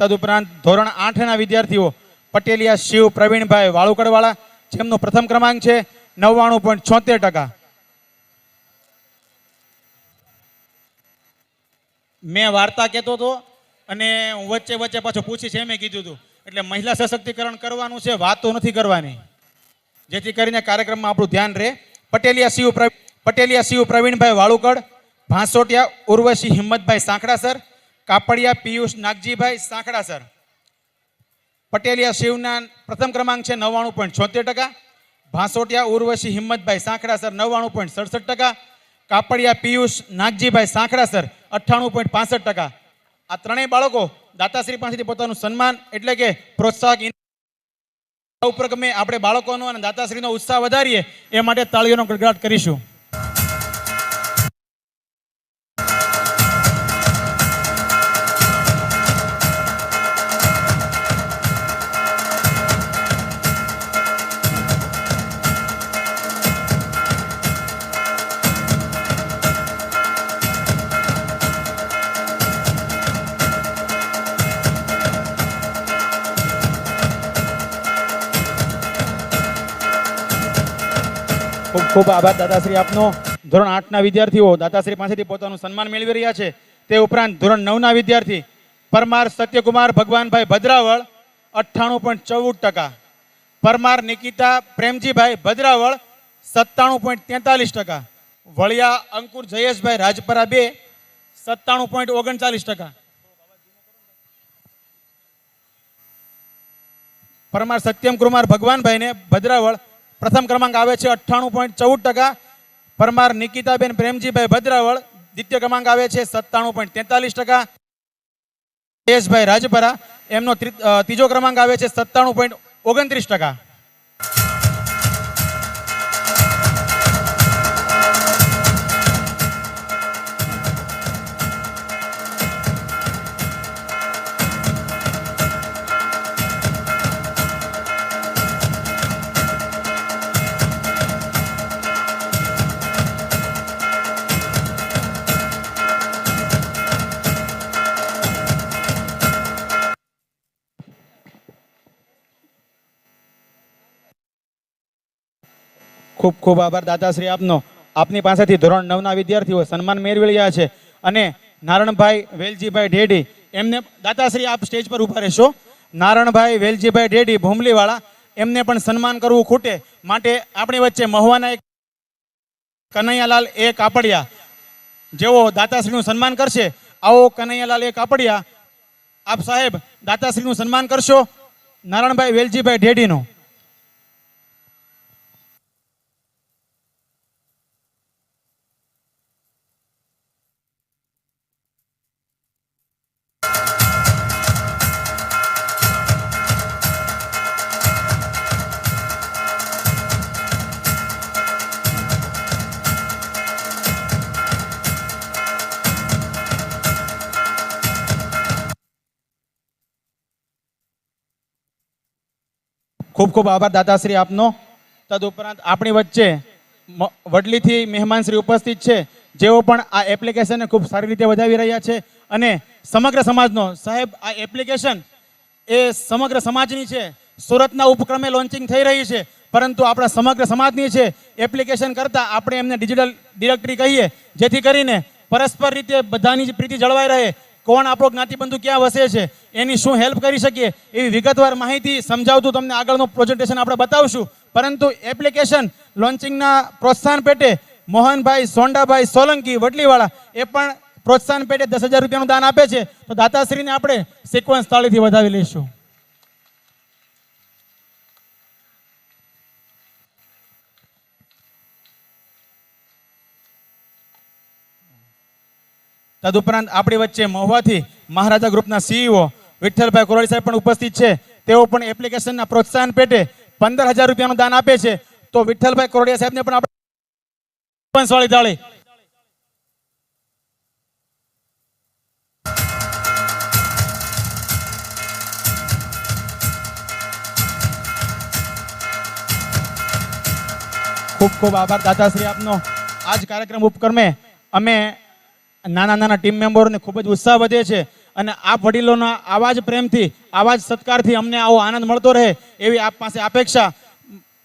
તદુપરાંત ધોરણ આઠના વિદ્યાર્થીઓ પટેલિયા શિવ, પ્રવીણભાઈ વાળુકડવાળા, જેમનો પ્રથમ ક્રમાંક છે નવ્વાણું પોઈન્ટ છોતેર ટકા. મેં વાર્તા કહેતો હતો અને હું વચ્ચે વચ્ચે પાછો પૂછી છે મેં કીધું હતું એટલે મહિલા સશક્તિકરણ કરવાનું છે, વાતો નથી કરવાની. જેથી કરીને કાર્યક્રમમાં આપણું ધ્યાન રહે. Pateliya Shiv Pateliya Shiv, Pravinbhai Valukad, Bhansotiya Urvashi Himmatbhai Sankda sir Kapadiya, Piyush, Nagjibhai, Sankda, sir. Patelia શિવના પ્રથમ ક્રમાંક છે નવ્વાણું પોઈન્ટ છોતેર ટકા. ભાંસોટિયા ઉર્વશી હિંમતભાઈ સાંકડા, સર, નવ્વાણું પોઈન્ટ સડસઠ ટકા. કાપડિયા, પિયુષ, નાગજીભાઈ સાંકડા, સર, અઠ્ઠાણું પોઈન્ટ પાસઠ ટકા. આ ત્રણેય બાળકો દાતાશ્રી પાસેથી પોતાનું સન્માન એટલે કે પ્રોત્સાહક ઉપક્રમે આપણે બાળકોનો અને દાતાશ્રીનો ઉત્સાહ વધારીએ એ માટે તાળીઓનો ગડગડાટ કરીશું. ખૂબ ખૂબ આભાર દાદાશ્રી આપનો. ધોરણ આઠના વિદ્યાર્થીઓ દાદાશ્રી પાસેથી પોતાનું સન્માન મેળવી રહ્યા છે. તે ઉપરાંત ધોરણ નવના વિદ્યાર્થી પરમાર સત્યકુમાર ભગવાનભાઈ ભદ્રાવળ અઠ્ઠાણું પોઈન્ટ ચૌદ ટકા. પરમાર નિકિતા પ્રેમજીભાઈ ભદ્રાવળ સત્તાણું પોઈન્ટ તેતાલીસ ટકા. વળિયા અંકુર જયેશભાઈ રાજપરા બે સત્તાણું પોઈન્ટ ઓગણચાલીસ ટકા. પરમાર સત્યમ કુમાર ભગવાનભાઈને ભદ્રાવળ પ્રથમ ક્રમાંક આવે છે અઠ્ઠાણું પોઈન્ટ ચૌદ ટકા. પરમાર નિકિતાબેન પ્રેમજીભાઈ ભદ્રાવળ. દ્વિતીય ક્રમાંક આવે છે સત્તાણું પોઈન્ટ તેતાલીસ ટકા. દેશભાઈ રાજપરા. એમનો ત્રીજો ક્રમાંક આવે છે સત્તાણું પોઈન્ટ ઓગણત્રીસ ટકા. ખૂબ ખૂબ આભાર દાદાશ્રી આપનો. આપની પાસેથી ધોરણ નવના વિદ્યાર્થીઓ સન્માન મેળવી રહ્યા છે અને નારણભાઈ વેલજીભાઈ ઢેડી એમને દાદાશ્રી આપ સ્ટેજ પર ઊભા રહેશો. નારણભાઈ વેલજીભાઈ ઢેડી ભૂમલીવાળા એમને પણ સન્માન કરવું ખૂટે માટે આપણી વચ્ચે મહુવાના એક કનૈયાલાલ એ કાપડિયા. જેઓ દાતાશ્રીનું સન્માન કરશે, આવો કનૈયાલાલ એ કાપડિયા. આપ સાહેબ, દાતાશ્રીનું સન્માન કરશો. નારણભાઈ વેલજીભાઈ ઢેડીનું. ખૂબ ખૂબ આભાર દાદાશ્રી આપનો. તદુપરાંત આપણી વચ્ચે વડલીથી મહેમાનશ્રી ઉપસ્થિત છે, જેઓ પણ આ એપ્લિકેશનને ખૂબ સારી રીતે વધાવી રહ્યા છે અને સમગ્ર સમાજનો, સાહેબ, આ એપ્લિકેશન એ સમગ્ર સમાજની છે, સુરતના ઉપક્રમે લોન્ચિંગ થઈ રહી છે, પરંતુ આપણા સમગ્ર સમાજની છે એપ્લિકેશન કરતાં આપણે એમને ડિજિટલ ડિરેક્ટરી કહીએ, જેથી કરીને પરસ્પર રીતે બધાની જ પ્રીતિ જળવાઈ રહે કોણ આપણો જ્ઞાતિબંધુ ક્યાં વસે છે, એની શું હેલ્પ કરી શકીએ, એવી વિગતવાર માહિતી સમજાવતું તમને આગળનું પ્રેઝન્ટેશન આપણે બતાવશું. પરંતુ એપ્લિકેશન લોન્ચિંગના પ્રોત્સાહન પેટે મોહનભાઈ, સોંડાભાઈ, સોલંકી, વડલીવાળા, એ પણ પ્રોત્સાહન પેટે દસ હજાર રૂપિયાનું દાન આપે છે. તો દાતાશ્રીને આપણે સિક્વન્સ તાળીથી વધાવી લઈશું. તદુપરાંત આપણી વચ્ચે મહુવાથી મહારાજા ગ્રુપના સીઈઓ વિઠ્ઠલભાઈ કોરડી સાહેબ પણ ઉપસ્થિત છે. તેઓ પણ એપ્લિકેશનના પ્રોત્સાહન પેટે પંદર હજાર રૂપિયાનું દાન આપે છે. તો વિઠ્ઠલભાઈ કોરડિયા સાહેબને પણ આપણે પંચવાળી તાળી. ખૂબ ખૂબ આભાર દાદાશ્રી આપનો. આજ કાર્યક્રમ ઉપક્રમે અમે નાના નાના ટીમ મેમ્બરોને ખૂબ જ ઉત્સાહ વધે છે. અને આપ વડીલોના આવા જ પ્રેમથી, આવા જ સત્કારથી અમને આવો આનંદ મળતો રહે એવી આપ પાસે અપેક્ષા.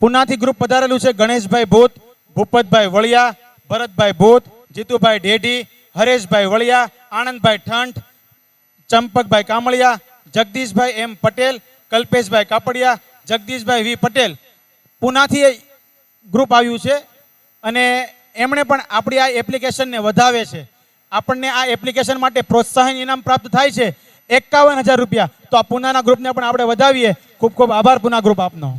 પુનાથી ગ્રુપ પધારેલું છે ગણેશભાઈ ભૂત, ભૂપતભાઈ વળિયા, ભરતભાઈ ભૂત, જીતુભાઈ ઢેઢી, હરેશભાઈ વળિયા, આનંદભાઈ ઠંઠ, ચંપકભાઈ કામળિયા, જગદીશભાઈ એમ પટેલ, કલ્પેશભાઈ કાપડિયા, જગદીશભાઈ વી પટેલ. પુનાથી ગ્રુપ આવ્યું છે અને એમણે પણ આપણી આ એપ્લિકેશનને વધાવે છે. આપણને આ એપ્લિકેશન માટે પ્રોત્સાહન ઇનામ પ્રાપ્ત થાય છે એકાવન હજાર રૂપિયા. તો આ પુનાના ગ્રુપને પણ આપણે વધાવીએ. ખૂબ ખૂબ આભાર પુના ગ્રુપ આપનો.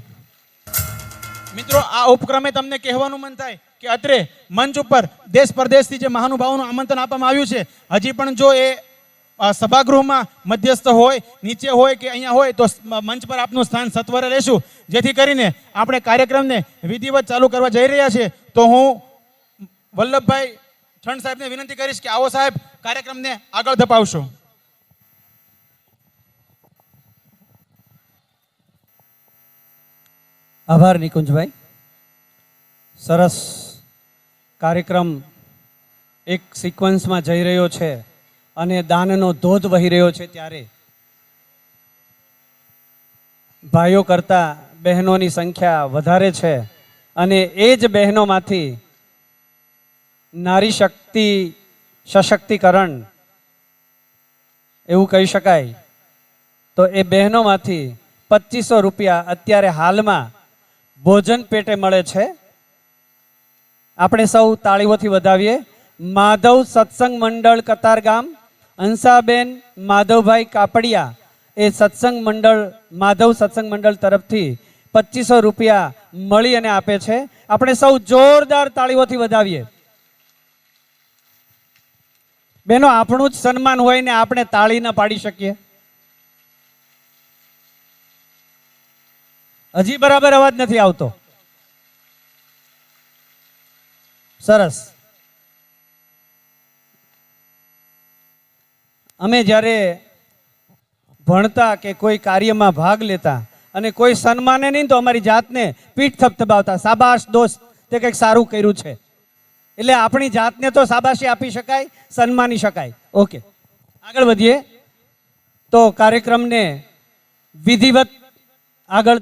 મિત્રો, આ ઉપક્રમે તમને કહેવાનું મન થાય કે અત્રે મંચ ઉપર દેશ પરદેશથી જે મહાનુભાવોનું આમંત્રણ આપવામાં આવ્યું છે, હજી પણ જો એ સભાગૃહમાં મધ્યસ્થ હોય, નીચે હોય કે અહીંયા હોય, તો મંચ પર આપનું સ્થાન સત્વરે રહેશું. જેથી કરીને આપણે કાર્યક્રમને વિધિવત ચાલુ કરવા જઈ રહ્યા છીએ તો હું વલ્લભભાઈ ઠંડ સાહેબને વિનંતી કરીશ કે આવો સાહેબ, કાર્યક્રમને આગળ ધપાવશો. આભાર નિકુંજભાઈ. સરસ કાર્યક્રમ એક સિક્વન્સમાં જઈ રહ્યો છે અને દાનનો ધોધ વહી રહ્યો છે ત્યારે. ભાઈઓ કરતાં બહેનોની સંખ્યા વધારે છે અને એ જ બહેનોમાંથી નારી શક્તિ સશક્તિકરણ, એવું કહી શકાય. તો એ બહેનોમાંથી પચીસો રૂપિયા અત્યારે હાલમાં ભોજન પેટે મળે છે. આપણે સૌ તાળીઓથી વધાવીએ. માધવ સત્સંગ મંડળ કતારગામ અંસાબેન, માધવભાઈ કાપડિયા એ સત્સંગ મંડળ, માધવ સત્સંગ મંડળ તરફથી પચીસો રૂપિયા મળી અને આપે છે. આપણે સૌ જોરદાર તાળીઓથી વધાવીએ. બેનો, આપણું જ સન્માન હોય ને આપણે તાળી ના પાડી શકીએ. હજી બરાબર અવાજ નથી આવતો. સરસ. અમે જ્યારે ભણતા કે કોઈ કાર્યમાં ભાગ લેતા અને કોઈ સન્માને નહીં તો અમારી જાતને પીઠ થપથપાવતા, સાબાશ દોસ્ત, તે કંઈક સારું કર્યું છે. એટલે આપણી જાતને તો સાબાશી આપી શકાય, સન્માની શકાય. ઓકે આગળ વધીએ. તો કાર્યક્રમને વિધિવત આગળ